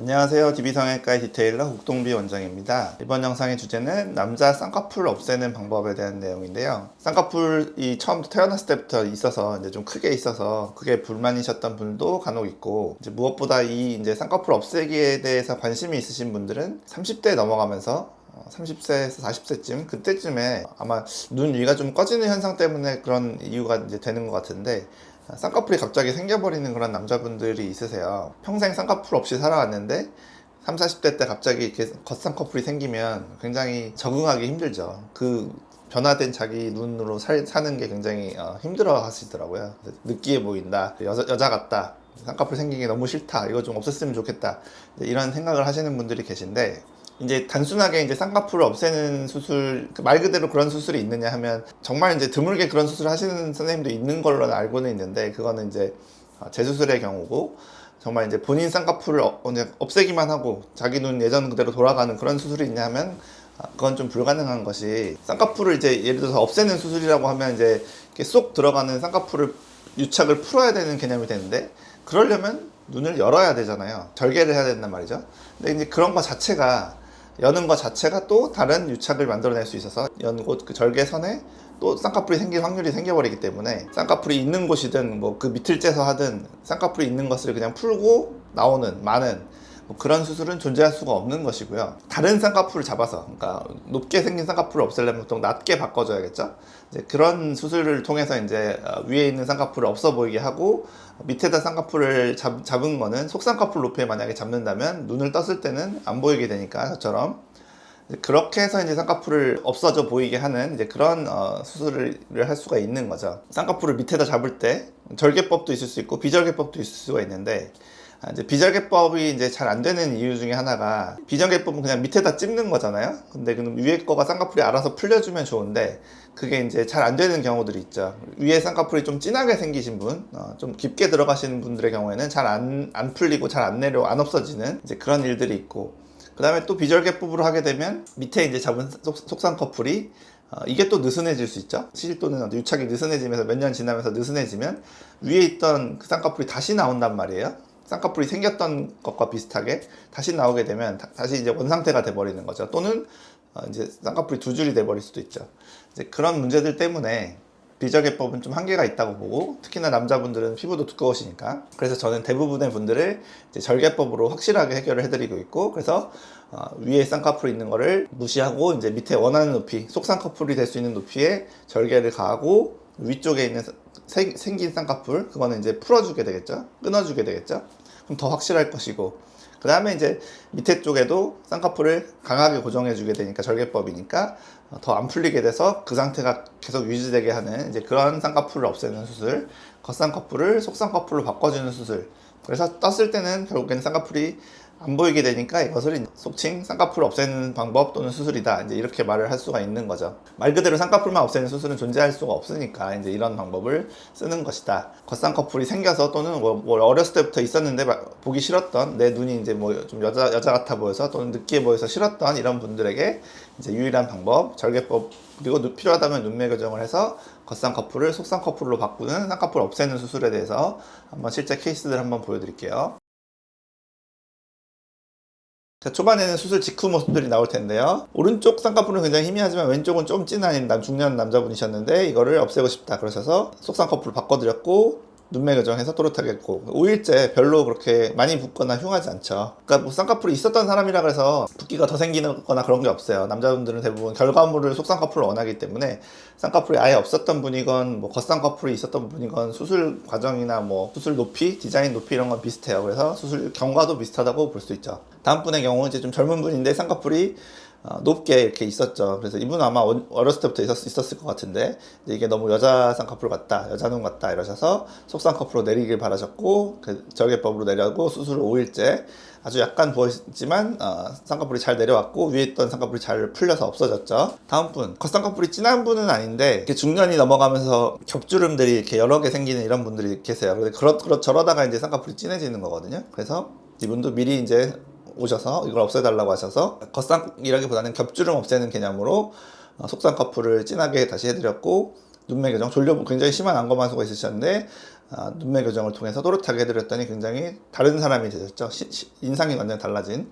안녕하세요. DB성형외과의 디테일러 국동비 원장입니다. 이번 영상의 주제는 남자 쌍꺼풀 없애는 방법에 대한 내용인데요. 쌍꺼풀이 처음부터 태어났을 때부터 있어서 이제 좀 크게 있어서 그게 불만이셨던 분도 간혹 있고 이제 무엇보다 이 이제 쌍꺼풀 없애기에 대해서 관심이 있으신 분들은 30대 넘어가면서 30세에서 40세쯤 그때쯤에 아마 눈 위가 좀 꺼지는 현상 때문에 그런 이유가 이제 되는 것 같은데 쌍꺼풀이 갑자기 생겨버리는 그런 남자분들이 있으세요. 평생 쌍꺼풀 없이 살아왔는데 30, 40대 때 갑자기 이렇게 겉쌍꺼풀이 생기면 굉장히 적응하기 힘들죠. 그 변화된 자기 눈으로 살, 사는 게 굉장히 어, 힘들어 하시더라고요. 느끼해 보인다. 여자, 여자 같다. 쌍꺼풀 게 너무 싫다. 이거 좀 없앴으면 좋겠다. 이런 생각을 하시는 분들이 계신데 이제 단순하게 이제 쌍꺼풀을 없애는 수술 그말 그대로 그런 수술이 있느냐 하면 정말 이제 드물게 그런 수술을 하시는 선생님도 있는 걸로 알고는 있는데 그거는 이제 어, 재수술의 경우고 정말 이제 본인 쌍꺼풀을 어- 없애기만 하고 자기 눈 예전 그대로 돌아가는 그런 수술이 있냐면 아, 그건 좀 불가능한 것이 쌍꺼풀을 이제 예를 들어서 없애는 수술이라고 하면 이제 이렇게 쏙 들어가는 쌍꺼풀을 유착을 풀어야 되는 개념이 되는데 그러려면 눈을 열어야 되잖아요. 절개를 해야 된단 말이죠. 근데 이제 그런 거 자체가 여는 것 자체가 또 다른 유착을 만들어낼 수 있어서 연곳그 절개선에 또 쌍꺼풀이 생길 확률이 생겨버리기 때문에 쌍꺼풀이 있는 곳이든 뭐 그 밑을 째서 하든 쌍꺼풀이 있는 것을 그냥 풀고 나오는 많은 뭐 그런 수술은 존재할 수가 없는 것이고요. 다른 쌍꺼풀을 잡아서, 그러니까 높게 생긴 쌍꺼풀을 없애려면 보통 낮게 바꿔줘야겠죠. 이제 그런 수술을 통해서 이제 어, 위에 있는 쌍꺼풀을 없어 보이게 하고 밑에다 쌍꺼풀을 잡, 잡은 거는 속쌍꺼풀 높이에 만약에 잡는다면 눈을 떴을 때는 안 보이게 되니까 저처럼 그렇게 해서 이제 쌍꺼풀을 없어져 보이게 하는 이제 그런 어, 수술을 할 수가 있는 거죠. 쌍꺼풀을 밑에다 잡을 때 절개법도 있을 수 있고 비절개법도 있을 수가 있는데 아, 이제 비절개법이 이제 잘 안 되는 이유 중에 하나가 비절개법은 그냥 밑에다 찝는 거잖아요. 근데 그럼 위에 거가 쌍꺼풀이 알아서 풀려주면 좋은데 그게 이제 잘 안 되는 경우들이 있죠. 위에 쌍꺼풀이 좀 진하게 생기신 분, 어, 좀 깊게 들어가시는 분들의 경우에는 잘 안 안 풀리고 잘 안 내려 안 없어지는 이제 그런 일들이 있고 그 다음에 또 비절개법으로 하게 되면 밑에 이제 잡은 속, 속쌍꺼풀이 어, 이게 또 느슨해질 수 있죠. 어떤 유착이 느슨해지면서 몇 년 지나면서 느슨해지면 위에 있던 그 쌍꺼풀이 다시 나온단 말이에요. 쌍꺼풀이 생겼던 것과 비슷하게 다시 나오게 되면 다, 시 이제 원상태가 돼버리는 거죠. 또는 어, 이제 쌍꺼풀이 두 줄이 돼버릴 수도 있죠. 이제 그런 문제들 때문에 비절개법은 좀 한계가 있다고 보고 특히나 남자분들은 피부도 두꺼우시니까 그래서 저는 대부분의 분들을 이제 절개법으로 확실하게 해결을 해드리고 있고 그래서 어, 위에 쌍꺼풀 있는 거를 무시하고 이제 밑에 원하는 높이 속 쌍꺼풀이 될 수 있는 높이에 절개를 가하고 위쪽에 있는 세- 생긴 쌍꺼풀 그거는 이제 풀어주게 되겠죠 끊어주게 되겠죠 그럼 더 확실할 것이고 그 다음에 이제 밑에 쪽에도 쌍꺼풀을 강하게 고정해 주게 되니까 절개법이니까 더 안 풀리게 돼서 그 상태가 계속 유지되게 하는 이제 그런 쌍꺼풀을 없애는 수술, 겉쌍꺼풀을 속쌍꺼풀로 바꿔주는 수술. 그래서 떴을 때는 결국에는 쌍꺼풀이 안 보이게 되니까 이것을 속칭 쌍꺼풀 없애는 방법 또는 수술이다. 이제 이렇게 말을 할 수가 있는 거죠. 말 그대로 쌍꺼풀만 없애는 수술은 존재할 수가 없으니까 이제 이런 방법을 쓰는 것이다. 겉쌍꺼풀이 생겨서 또는 뭐, 뭐 어렸을 때부터 있었는데 막 보기 싫었던 내 눈이 이제 뭐 좀 여자 여자 같아 보여서 또는 느끼해 보여서 싫었던 이런 분들에게 이제 유일한 방법 절개법 그리고 눈- 필요하다면 눈매 교정을 해서 겉쌍꺼풀을 속쌍꺼풀로 바꾸는 쌍꺼풀 없애는 수술에 대해서 한번 실제 케이스들 한번 보여드릴게요. 자, 초반에는 수술 직후 모습들이 나올 텐데요. 오른쪽 쌍꺼풀은 굉장히 희미하지만 왼쪽은 좀 진한 남, 중년 남자분이셨는데 이거를 없애고 싶다 그러셔서 속쌍꺼풀을 바꿔드렸고 눈매 교정해서 또렷하게 했고 5일째 별로 그렇게 많이 붓거나 흉하지 않죠. 그러니까 뭐 쌍꺼풀이 있었던 사람이라 그래서 붓기가 더 생기거나 그런 게 없어요. 남자분들은 대부분 결과물을 속쌍꺼풀을 원하기 때문에 쌍꺼풀이 아예 없었던 분이건 뭐 겉쌍꺼풀이 있었던 분이건 수술 과정이나 뭐 수술 높이, 디자인 높이 이런 건 비슷해요. 그래서 수술 경과도 비슷하다고 볼 수 있죠. 다음 분의 경우 이제 좀 젊은 분인데 쌍꺼풀이 어, 높게 이렇게 있었죠. 그래서 이분은 아마 원- 어렸을 때부터 있었, 있었 을 것 같은데 이게 너무 여자 쌍꺼풀 같다, 여자 눈 같다 이러셔서 속쌍꺼풀로 내리길 바라셨고 그 절개법으로 내려고 수술 5일째 아주 약간 부었지만 어, 쌍꺼풀이 잘 내려왔고 위에 있던 쌍꺼풀이 잘 풀려서 없어졌죠. 다음 분 겉쌍꺼풀이 진한 분은 아닌데 중년이 넘어가면서 겹주름들이 이렇게 여러 개 생기는 이런 분들이 계세요. 근데 그렇 그렇 저러다가 이제 쌍꺼풀이 진해지는 거거든요. 그래서 이분도 미리 이제 오셔서 이걸 없애달라고 하셔서 겉쌍이라기보다는 겹주름 없애는 개념으로 어, 속쌍꺼풀을 진하게 다시 해드렸고 눈매 교정 졸려 굉장히 심한 안검하수가 있으셨는데 아, 눈매 교정을 통해서 또렷하게 해드렸더니 굉장히 다른 사람이 되셨죠. 시- 시- 인상이 완전 달라진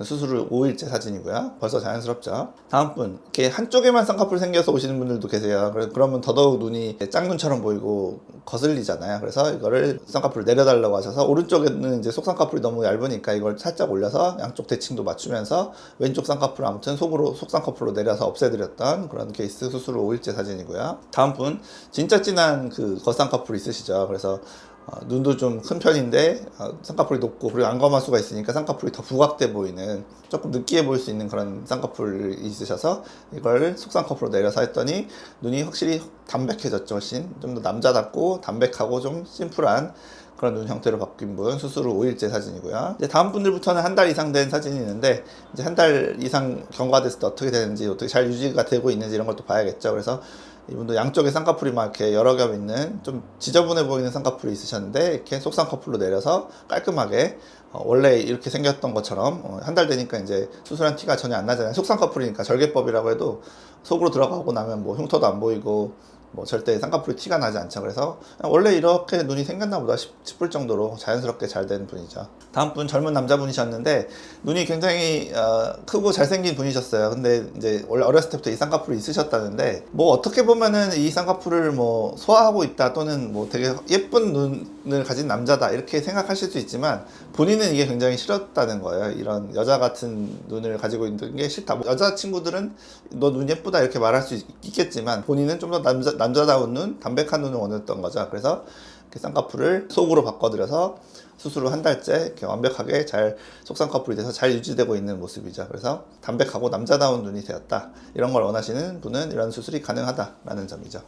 수술 후 5일째 사진이고요. 벌써 자연스럽죠. 다음 분, 이렇게 한쪽에만 쌍꺼풀 생겨서 오시는 분들도 계세요. 그러면 더더욱 눈이 짝눈처럼 보이고 거슬리잖아요. 그래서 이거를 쌍꺼풀을 내려달라고 하셔서 오른쪽에는 이제 속 쌍꺼풀이 너무 얇으니까 이걸 살짝 올려서 양쪽 대칭도 맞추면서 왼쪽 쌍꺼풀 아무튼 속으로 속 쌍꺼풀로 내려서 없애드렸던 그런 케이스 수술 후 5일째 사진이고요. 다음 분, 진짜 진한 그 겉쌍꺼풀 있으시죠. 그래서 어, 눈도 좀 큰 편인데 어, 쌍꺼풀이 높고 그리고 안검하수가 있으니까 쌍꺼풀이 더 부각돼 보이는 조금 느끼해 보일 수 있는 그런 쌍꺼풀이 있으셔서 이걸 속쌍꺼풀로 내려서 했더니 눈이 확실히 담백해졌죠 훨씬 좀 더 남자답고 담백하고 좀 심플한 그런 눈 형태로 바뀐 분 수술 후 5일째 사진이고요. 이제 다음 분들부터는 한 달 이상 된 사진이 있는데 이제 한 달 이상 경과됐을 때 어떻게 되는지 어떻게 잘 유지가 되고 있는지 이런 것도 봐야겠죠. 그래서 이분도 양쪽에 쌍꺼풀이 막 이렇게 여러 겹 있는 좀 지저분해 보이는 쌍꺼풀이 있으셨는데 이렇게 속쌍꺼풀로 내려서 깔끔하게 어, 원래 이렇게 생겼던 것처럼 한달 되니까 이제 수술한 티가 전혀 안 나잖아요. 속쌍꺼풀이니까 절개법이라고 해도 속으로 들어가고 나면 뭐 흉터도 안 보이고 뭐 절대 쌍꺼풀이 티가 나지 않죠. 그래서 원래 이렇게 눈이 생겼나 보다 싶- 싶을 정도로 자연스럽게 잘 된 분이죠. 다음 분 젊은 남자분이셨는데 눈이 굉장히 어, 크고 잘생긴 분이셨어요. 근데 이제 원래 어렸을 때부터 이 쌍꺼풀이 있으셨다는데 뭐 어떻게 보면은 이 쌍꺼풀을 뭐 소화하고 있다 또는 뭐 되게 예쁜 눈을 가진 남자다 이렇게 생각하실 수 있지만 본인은 이게 굉장히 싫었다는 거예요. 이런 여자 같은 눈을 가지고 있는 게 싫다. 뭐 여자 친구들은 너 눈 예쁘다 이렇게 말할 수 있- 있겠지만 본인은 좀 더 남자 남자다운 눈, 담백한 눈을 원했던 거죠. 그래서 쌍꺼풀을 속으로 바꿔드려서 수술 후 한 달째 이렇게 완벽하게 잘 속쌍꺼풀이 돼서 잘 유지되고 있는 모습이죠. 그래서 담백하고 남자다운 눈이 되었다. 이런 걸 원하시는 분은 이런 수술이 가능하다라는 점이죠.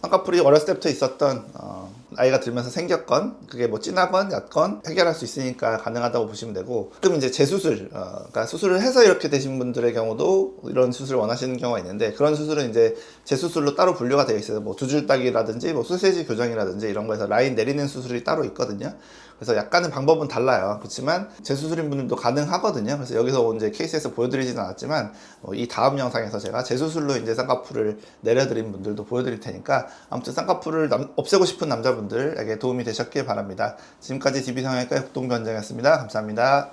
쌍꺼풀이 어렸을 때부터 있었던 어, 나이가 들면서 생겼건 그게 뭐 진하건 얕건 해결할 수 있으니까 가능하다고 보시면 되고 그럼 이제 재수술 어, 그러니까 수술을 해서 이렇게 되신 분들의 경우도 이런 수술을 원하시는 경우가 있는데 그런 수술은 이제 재수술로 따로 분류가 되어 있어요. 뭐 두 줄 따기라든지 뭐 소세지 교정이라든지 이런 거에서 라인 내리는 수술이 따로 있거든요 그래서 약간은 방법은 달라요. 그렇지만 재수술인 분들도 가능하거든요. 그래서 여기서 이제 케이스에서 보여드리지는 않았지만 어, 이 다음 영상에서 제가 재수술로 이제 쌍꺼풀을 내려드린 분들도 보여드릴 테니까 아무튼 쌍꺼풀을 남- 없애고 싶은 남자분들에게 도움이 되셨길 바랍니다. 지금까지 DB성형외과 국동변장이었습니다. 감사합니다.